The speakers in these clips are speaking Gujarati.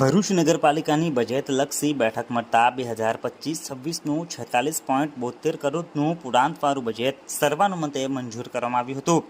ભરૂચ નગરપાલિકાની બજેટલક્ષી બેઠક મળતા બે હજાર પચીસ છવ્વીસનું છેતાલીસ પોઈન્ટ બોતેર કરોડનું પુરાંતવાળું બજેટ સર્વાનુમતે મંજૂર કરવામાં આવ્યું હતું.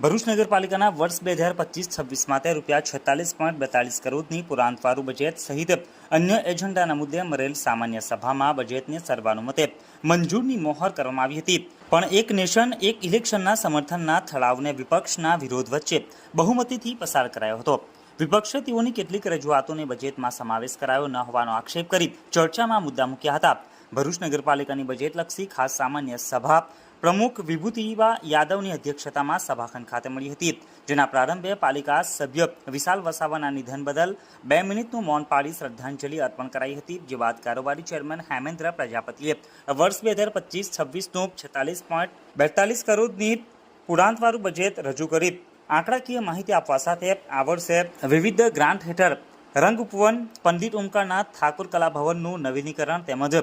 ભરૂચ નગરપાલિકાના વર્ષ બે હજાર પચીસ છવ્વીસ માટે રૂપિયા છેતાલીસ પોઈન્ટ બેતાલીસ કરોડની પુરાંતવાળું બજેટ સહિત અન્ય એજન્ડાના મુદ્દે મળેલ સામાન્ય સભામાં બજેટને સર્વાનુમતે મંજૂરની મોહર કરવામાં આવી હતી. પણ એક નેશન, એક ઇલેક્શનના સમર્થનના ઠરાવને વિપક્ષના વિરોધ વચ્ચે બહુમતીથી પસાર કરાયો હતો. વિપક્ષે તેઓની કેટલીક રજૂઆતોને બજેટમાં સમાવેશ કરાયો ન હોવાનો આક્ષેપ કરી ચર્ચામાં મુદ્દા મૂક્યા હતા. ભરૂચ નગરપાલિકાની બજેટલક્ષી ખાસ સામાન્ય સભા પ્રમુખ વિભૂતિબા યાદવની અધ્યક્ષતામાં સભાખંડ ખાતે મળી હતી. જેના પ્રારંભે પાલિકા સભ્ય વિશાલ વસાવાના નિધન બદલ બે મિનિટનું મૌન પાળી શ્રદ્ધાંજલિ અર્પણ કરાઈ હતી. જે બાદ કારોબારી ચેરમેન હેમેન્દ્ર પ્રજાપતિએ વર્ષ બે હજાર પચીસ છવ્વીસનું છેતાલીસ પોઈન્ટ બેતાલીસ કરોડની પુરાંતવાળું બજેટ રજૂ કરી આંકડાકીય માહિતી આપવા સાથે આવડશે વિવિધ ગ્રાન્ટ હેઠળ રંગ ઉપવન, પંડિત ઓમકારનાથ, ઠાકુર કલાભવનનું નવીનીકરણ તેમજ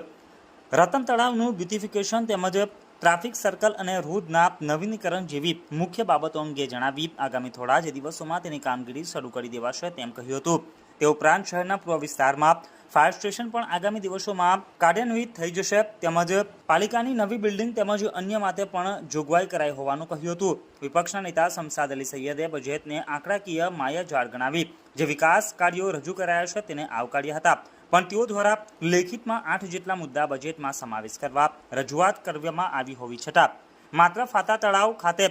રતન તળાવનું બ્યુટિફિકેશન તેમજ ટ્રાફિક સર્કલ અને રોડના નવીનીકરણ જેવી મુખ્ય બાબતો અંગે જણાવી આગામી થોડા જ દિવસોમાં તેની કામગીરી શરૂ કરી દેવાશે તેમ કહ્યું હતું. તે ઉપરાંત શહેરના પૂર્વ વિસ્તારમાં ફાયર સ્ટેશન પણ આગામી દિવસોમાં કાર્યાન્વિત થઈ જશે તેમજ પાલિકાની નવી બિલ્ડિંગ તેમજ અન્ય માટે પણ જોગવાઈ કરાઈ હોવાનું કહ્યું હતું. વિપક્ષના નેતા શમસાદ અલી સૈયદે બજેટને આંકડાકીય માયાજાળ ગણાવી જે વિકાસ કાર્યો રજૂ કરાયા છે તેને આવકાર્યા હતા. પણ તેઓ દ્વારા લેખિતમાં આઠ જેટલા મુદ્દા બજેટમાં સમાવેશ કરવા રજૂઆત કરવામાં આવી હોવી છતાં માત્ર ફાતા તળાવ ખાતે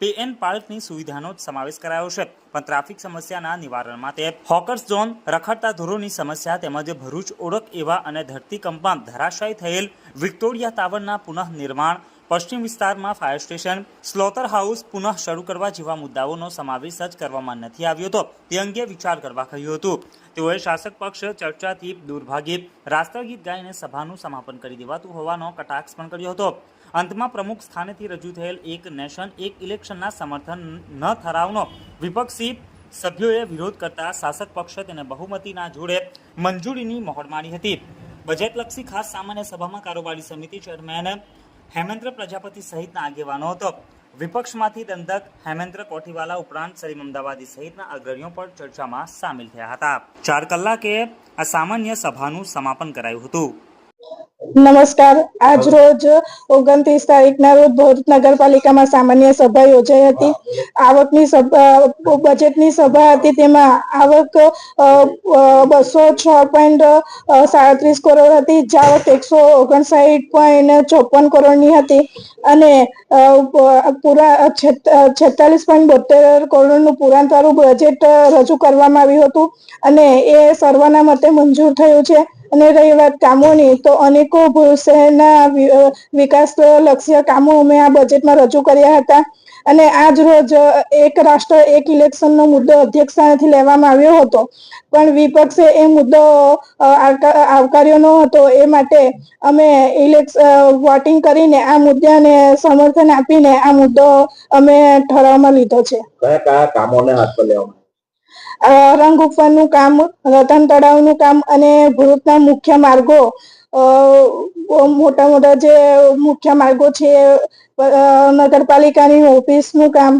પે એન પાર્કની સુવિધાનો જ સમાવેશ કરાયો છે. પણ ટ્રાફિક સમસ્યાના નિવારણ માટે હોકર્સ ઝોન રખડતા ધોરોની સમસ્યા તેમજ ભરૂચ ઓળખ એવા અને ધરતીકંપમાં ધરાશાયી થયેલ વિક્ટોરિયા ટાવરના પુનઃ નિર્માણ પશ્ચિમ વિસ્તારમાં ફાયર સ્ટેશન સ્લોટર હાઉસ પુનઃ શરૂ કરવા જેવા મુદ્દાઓનો સમાવેશ જ કરવામાં નથી આવ્યો હતો. તે અંગે વિચાર કરવા કહ્યું હતું. તેઓએ શાસક પક્ષ ચર્ચાથી દુર્ભાગ્યે રાષ્ટ્રગીત ગાઈને સભાનું સમાપન કરી દેવાતું હોવાનો કટાક્ષ પણ કર્યો હતો. અંતમાં પ્રમુખ સ્થાનેથી રજૂ થયેલ એક નેશન, એક ઇલેક્શનના સમર્થન ન ઠરાવનો વિપક્ષી સભ્યોએ વિરોધ કરતા શાસક પક્ષ તેને બહુમતીના જોડે મંજૂરીની મહોર મારી હતી. બજેટલક્ષી ખાસ સામાન્ય સભામાં કારોબારી સમિતિ ચેરમેન હેમેન્દ્ર પ્રજાપતિ સહિતના આગેવાનો હતો. વિપક્ષમાંથી દંડક હેમેન્દ્ર કોઠીવાલા ઉપરાંત સલીમ અમદાવાદી સહિતના અગ્રણીઓ પણ ચર્ચામાં સામેલ થયા હતા. ચાર કલાકે આ સામાન્ય સભાનું સમાપન કરાયું હતું. નમસ્કાર. આજ રોજ ઓગણત્રીસ તારીખના રોજ ભરૂચ નગરપાલિકામાં સામાન્ય સભા યોજાઈ હતી. આવકની સભા, બજેટની સભા હતી. તેમાં આવક બસો છ પોઈન્ટ સાડત્રીસ કરોડ હતી. જાવક એકસો ઓગણસાઠ પોઈન્ટ ચોપન કરોડની હતી. અને પૂરા છેતાલીસ પોઈન્ટ બોતેર કરોડનું પુરાંતવાળું બજેટ રજૂ કરવામાં આવ્યું હતું. અને એ સર્વના મતે મંજૂર થયું છે. અને રહી વાત કામોની, તો અનેકો શહેરના વિકાસ લક્ષ્ય કામો અમે આ બજેટમાં રજૂ કર્યા હતા. અને આજ રોજ એક રાષ્ટ્ર, એક ઇલેક્શનનો મુદ્દો અધ્યક્ષ સ્થાનેથી લેવામાં આવ્યો હતો. પણ વિપક્ષે એ મુદ્દો આવકાર્યો ન હતો. એ માટે અમે ઇલેક્શ વોટિંગ કરીને આ મુદ્દાને સમર્થન આપીને આ મુદ્દો અમે ઠરાવમાં લીધો છે. કયા કયા કામોને હાથ લેવામાં રંગ ઉપવનનું કામ, રતન તળાવનું કામ અને ભરૂચના મુખ્ય માર્ગો મોટા મોટા જે મુખ્ય માર્ગો છે નગરપાલિકાની ઓફિસનું કામ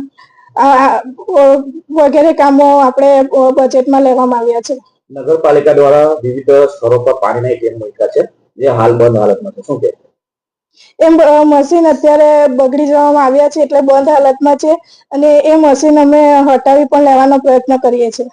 વગેરે કામો આપણે બજેટમાં લેવામાં આવ્યા છે. નગરપાલિકા દ્વારા વિવિધ સ્થળો પર પાણીના એટીએમ મૂક્યા છે, જે હાલ બંધ હાલતમાં છે. શું કે? એમ મશીન અત્યારે બગડી જવામાં આવ્યા છે એટલે બંધ હાલતમાં છે અને એ મશીન અમે હટાવી પણ લેવાનો પ્રયત્ન કરીએ છીએ.